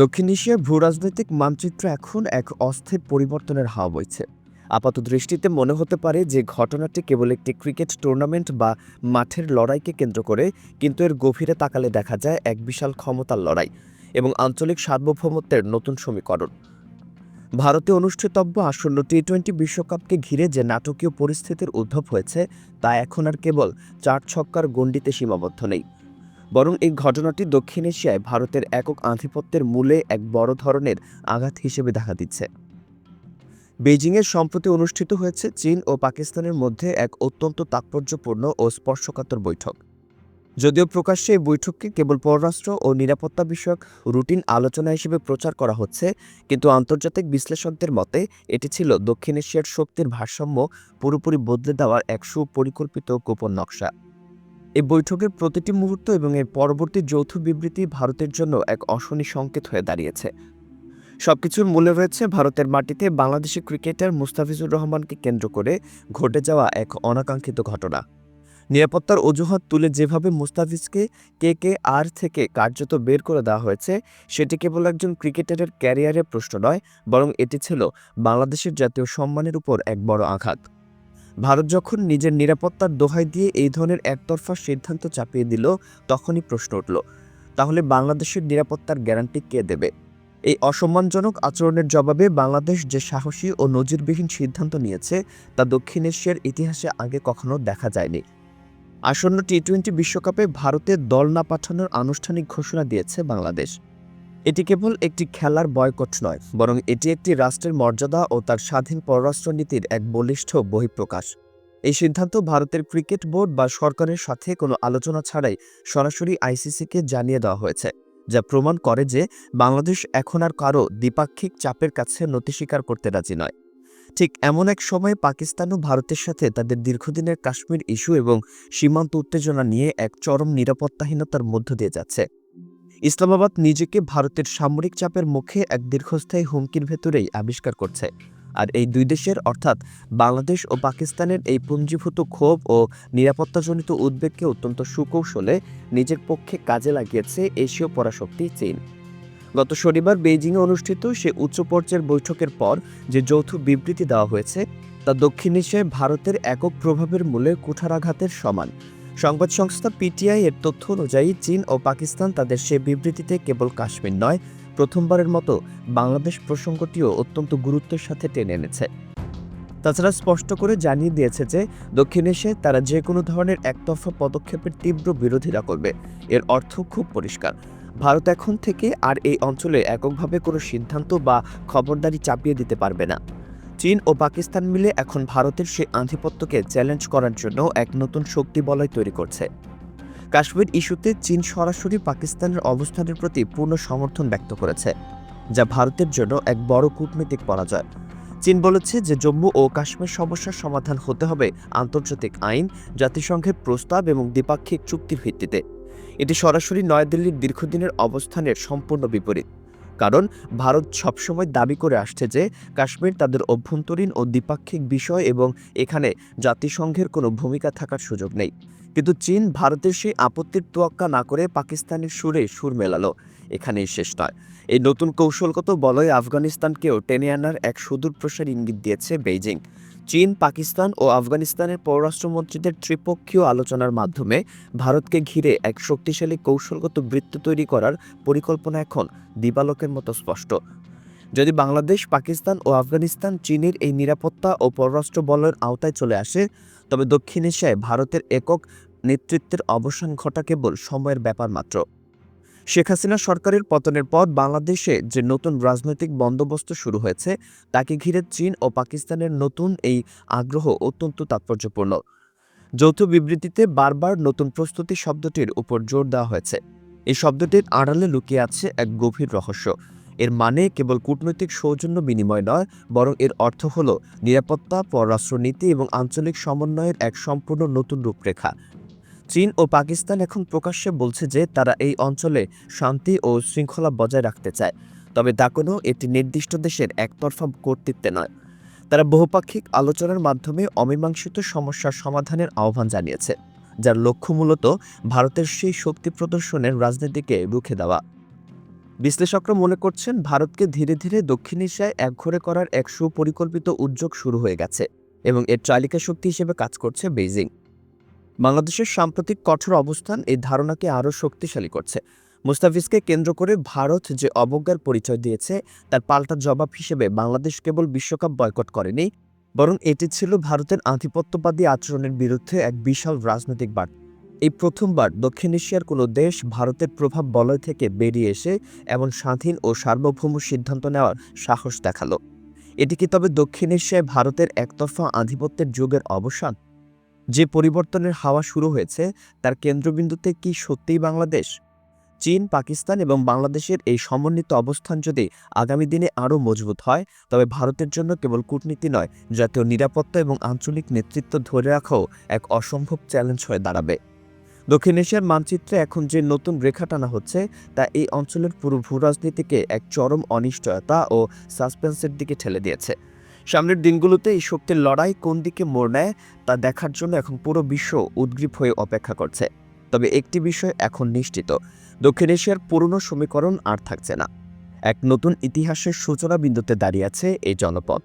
দক্ষিণ এশিয়ার ভূ রাজনৈতিক মানচিত্র এখন এক অস্থির পরিবর্তনের হাওয়া বইছে। আপাত দৃষ্টিতে মনে হতে পারে যে ঘটনাটি কেবল একটি ক্রিকেট টুর্নামেন্ট বা মাঠের লড়াইকে কেন্দ্র করে, কিন্তু এর গভীরে তাকালে দেখা যায় এক বিশাল ক্ষমতার লড়াই এবং আঞ্চলিক সার্বভৌমত্বের নতুন সমীকরণ। ভারতে অনুষ্ঠিতব্য আসন্ন টি টোয়েন্টি বিশ্বকাপকে ঘিরে যে নাটকীয় পরিস্থিতির উদ্ভব হয়েছে, তা এখন আর কেবল চার ছক্কার গণ্ডিতে সীমাবদ্ধ নেই। বরং এই ঘটনাটি দক্ষিণ এশিয়ায় ভারতের একক আধিপত্যের মূলে এক বড় ধরনের আঘাত হিসেবে দেখা দিচ্ছে। বেজিংয়ে সম্প্রতি অনুষ্ঠিত হয়েছে চীন ও পাকিস্তানের মধ্যে এক অত্যন্ত তাৎপর্যপূর্ণ ও স্পর্শকাতর বৈঠক। যদিও প্রকাশ্যে এই বৈঠককে কেবল পররাষ্ট্র ও নিরাপত্তা বিষয়ক রুটিন আলোচনা হিসেবে প্রচার করা হচ্ছে, কিন্তু আন্তর্জাতিক বিশ্লেষকদের মতে এটি ছিল দক্ষিণ এশিয়ার শক্তির ভারসাম্য পুরোপুরি বদলে দেওয়ার এক সুপরিকল্পিত গোপন নকশা। এই বৈঠকের প্রতিটি মুহূর্ত এবং এর পরবর্তী যৌথ বিবৃতি ভারতের জন্য এক অশনি সংকেত হয়ে দাঁড়িয়েছে। সবকিছুর মূলে রয়েছে ভারতের মাটিতে বাংলাদেশি ক্রিকেটার মুস্তাফিজুর রহমানকে কেন্দ্র করে ঘটে যাওয়া এক অনাকাঙ্ক্ষিত ঘটনা। নিরাপত্তার অজুহাত তুলে যেভাবে মুস্তাফিজকে কে কে আর থেকে কার্যত বের করে দেওয়া হয়েছে, সেটি কেবল একজন ক্রিকেটারের ক্যারিয়ারের প্রশ্ন নয়, বরং এটি ছিল বাংলাদেশের জাতীয় সম্মানের উপর এক বড় আঘাত। ভারত যখন নিজের নিরাপত্তার দোহাই দিয়ে এই ধরনের একতরফা সিদ্ধান্ত চাপিয়ে দিল, তখনই প্রশ্ন উঠল, তাহলে বাংলাদেশের নিরাপত্তার গ্যারান্টি কে দেবে? এই অসম্মানজনক আচরণের জবাবে বাংলাদেশ যে সাহসী ও নজিরবিহীন সিদ্ধান্ত নিয়েছে, তা দক্ষিণ এশিয়ার ইতিহাসে আগে কখনো দেখা যায়নি। আসন্ন টি টোয়েন্টি বিশ্বকাপে ভারতের দল না পাঠানোর আনুষ্ঠানিক ঘোষণা দিয়েছে বাংলাদেশ। এটি কেবল একটি খেলার বয়কট নয়, বরং এটি একটি রাষ্ট্রের মর্যাদা ও তার স্বাধীন পররাষ্ট্রনীতির এক বলিষ্ঠ বহিঃপ্রকাশ। এই সিদ্ধান্ত ভারতের ক্রিকেট বোর্ড বা সরকারের সাথে কোনো আলোচনা ছাড়াই সরাসরি আইসিসিকে জানিয়ে দেওয়া হয়েছে, যা প্রমাণ করে যে বাংলাদেশ এখন আর কারও দ্বিপাক্ষিক চাপের কাছে নতি স্বীকার করতে রাজি নয়। ঠিক এমন এক সময়ে পাকিস্তানও ভারতের সাথে তাদের দীর্ঘদিনের কাশ্মীর ইস্যু এবং সীমান্ত উত্তেজনা নিয়ে এক চরম নিরাপত্তাহীনতার মধ্য দিয়ে যাচ্ছে। ইসলামাবাদ নিজেকে ভারতের সামরিক চাপের মুখে এক দীর্ঘস্থায়ী হুমকির ভেতরেই আবিষ্কার করছে। আর এই দুই দেশের, অর্থাৎ বাংলাদেশ ও পাকিস্তানের এই পুঞ্জীভূত ক্ষোভ ও নিরাপত্তাজনিত উদ্বেগকে অত্যন্ত সুকৌশলে নিজের পক্ষে কাজে লাগিয়েছে এশীয় পরাশক্তি চীন। গত শনিবার বেইজিংয়ে অনুষ্ঠিত সে উচ্চ পর্যায়ের বৈঠকের পর যে যৌথ বিবৃতি দেওয়া হয়েছে, তা দক্ষিণ এশিয়ায় ভারতের একক প্রভাবের মূলে কুঠারাঘাতের সমান। সংবাদ সংস্থা পিটিআই এর তথ্য অনুযায়ী চীন ও পাকিস্তান তাদের সে বিবৃতিতে কেবল কাশ্মীর নয়, প্রথমবারের মতো বাংলাদেশ প্রসঙ্গটিও অত্যন্ত গুরুত্বের সাথে টেনে এনেছে। তাছাড়া স্পষ্ট করে জানিয়ে দিয়েছে যে, দক্ষিণ এশিয়ায় তারা যে কোনো ধরনের একতরফা পদক্ষেপের তীব্র বিরোধিতা করবে। এর অর্থ খুব পরিষ্কার। ভারত এখন থেকে আর এই অঞ্চলে এককভাবে কোনো সিদ্ধান্ত বা খবরদারি চাপিয়ে দিতে পারবে না। চীন ও পাকিস্তান মিলে এখন ভারতের সেই আধিপত্যকে চ্যালেঞ্জ করার জন্য এক নতুন শক্তি বলয় তৈরি করছে। কাশ্মীর ইস্যুতে চীন সরাসরি পাকিস্তানের অবস্থানের প্রতি পূর্ণ সমর্থন ব্যক্ত করেছে, যা ভারতের জন্য এক বড় কূটনৈতিক পরাজয়। চীন বলেছে যে জম্মু ও কাশ্মীর সমস্যার সমাধান হতে হবে আন্তর্জাতিক আইন, জাতিসংঘের প্রস্তাব এবং দ্বিপাক্ষিক চুক্তির ভিত্তিতে। এটি সরাসরি নয়াদিল্লির দীর্ঘদিনের অবস্থানের সম্পূর্ণ বিপরীত। কারণ ভারত সবসময় দাবি করে আসছে যে কাশ্মীর তাদের অভ্যন্তরীণ ও দ্বিপাক্ষিক বিষয় এবং এখানে জাতিসংঘের কোনো ভূমিকা থাকার সুযোগ নেই। কিন্তু চীন ভারতের সেই আপত্তির তোয়াক্কা না করে পাকিস্তানের সুরে সুর মেলালো। এখানেই শেষ নয়। এই নতুন কৌশলগত বলয় আফগানিস্তানকেও টেনে আনার এক সুদূর প্রসার ইঙ্গিত দিয়েছে বেইজিং। চীন, পাকিস্তান ও আফগানিস্তানের পররাষ্ট্রমন্ত্রীদের ত্রিপক্ষীয় আলোচনার মাধ্যমে ভারতকে ঘিরে এক শক্তিশালী কৌশলগত বৃত্ত তৈরি করার পরিকল্পনা এখন দিবালকের মতো স্পষ্ট। যদি বাংলাদেশ, পাকিস্তান ও আফগানিস্তান চীনের এই নিরাপত্তা ও পররাষ্ট্র বলয়ের আওতায় চলে আসে, তবে দক্ষিণ এশিয়ায় ভারতের একক নেতৃত্বের অবসান ঘটা কেবল সময়ের ব্যাপার মাত্র। শেখ হাসিনা সরকারের পতনের পর বাংলাদেশে যে নতুন রাজনৈতিক বন্দোবস্ত শুরু হয়েছে, তাকে ঘিরে চীন ও পাকিস্তানের নতুন এই আগ্রহ অত্যন্ত তাৎপর্যপূর্ণ। যৌথ বিবৃতিতে বারবার নতুন প্রস্তুতি শব্দটির উপর জোর দেওয়া হয়েছে। এই শব্দটির আড়ালে লুকিয়ে আছে এক গভীর রহস্য। এর মানে কেবল কূটনৈতিক সৌজন্য বিনিময় নয়, বরং এর অর্থ হল নিরাপত্তা, পররাষ্ট্রনীতি এবং আঞ্চলিক সমন্বয়ের এক সম্পূর্ণ নতুন রূপরেখা। চীন ও পাকিস্তান এখন প্রকাশ্যে বলছে যে তারা এই অঞ্চলে শান্তি ও শৃঙ্খলা বজায় রাখতে চায়। তবে তা কোনো একটি নির্দিষ্ট দেশের একতরফা কর্তৃত্বে নয়। তারা বহুপাক্ষিক আলোচনার মাধ্যমে অমীমাংসিত সমস্যার সমাধানের আহ্বান জানিয়েছে, যার লক্ষ্য মূলত ভারতের সেই শক্তি প্রদর্শনের রাজনীতিকে রুখে দেওয়া। বিশ্লেষকরা মনে করছেন, ভারতকে ধীরে ধীরে দক্ষিণ এশিয়ায় একঘরে করার এক সুপরিকল্পিত উদ্যোগ শুরু হয়ে গেছে এবং এর চালিকা শক্তি হিসেবে কাজ করছে বেইজিং। বাংলাদেশের সাম্প্রতিক কঠোর অবস্থান এই ধারণাকে আরও শক্তিশালী করছে। মুস্তাফিজকে কেন্দ্র করে ভারত যে অবজ্ঞার পরিচয় দিয়েছে, তার পাল্টা জবাব হিসেবে বাংলাদেশ কেবল বিশ্বকাপ বয়কট করেনি, বরং এটি ছিল ভারতের আধিপত্যবাদী আচরণের বিরুদ্ধে এক বিশাল রাজনৈতিক বার্তা এই প্রথমবার দক্ষিণ এশিয়ার কোনো দেশ ভারতের প্রভাব বলয় থেকে বেরিয়ে এসে এমন স্বাধীন ও সার্বভৌম সিদ্ধান্ত নেওয়ার সাহস দেখাল। এটি কি তবে দক্ষিণ এশিয়ায় ভারতের একতরফা আধিপত্যের যুগের অবসান? যে পরিবর্তনের হাওয়া শুরু হয়েছে, তার কেন্দ্রবিন্দুতে কি সত্যিই বাংলাদেশ? চীন, পাকিস্তান এবং বাংলাদেশের এই সমন্বিত অবস্থান যদি আগামী দিনে আরও মজবুত হয়, তবে ভারতের জন্য কেবল কূটনীতি নয়, জাতীয় নিরাপত্তা এবং আঞ্চলিক নেতৃত্ব ধরে রাখাও এক অসম্ভব চ্যালেঞ্জ হয়ে দাঁড়াবে। দক্ষিণ এশিয়ার মানচিত্রে এখন যে নতুন রেখা টানা হচ্ছে, তা এই অঞ্চলের পুরো ভূরাজনীতিকে এক চরম অনিশ্চয়তা ও সাসপেন্সের দিকে ঠেলে দিয়েছে। সামনের দিনগুলোতে এই শক্তির লড়াই কোন দিকে মোড় নেয় তা দেখার জন্য এখন পুরো বিশ্ব উদ্গ্রীব হয়ে অপেক্ষা করছে। তবে একটি বিষয় এখন নিশ্চিত, দক্ষিণ এশিয়ার পুরনো সমীকরণ আর থাকছে না। এক নতুন ইতিহাসের সূচনা বিন্দুতে দাঁড়িয়ে আছে এই জনপদ।